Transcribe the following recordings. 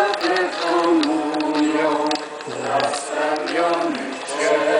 Panie komunią, zastawionych Cię.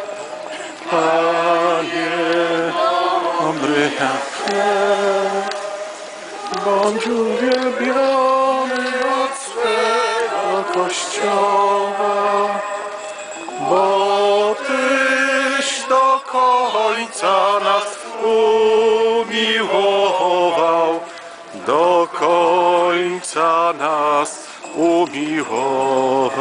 dobry jak bądź uwielbiony od swego Kościoła, bo Tyś do końca nas umiłował, do końca nas umiłował.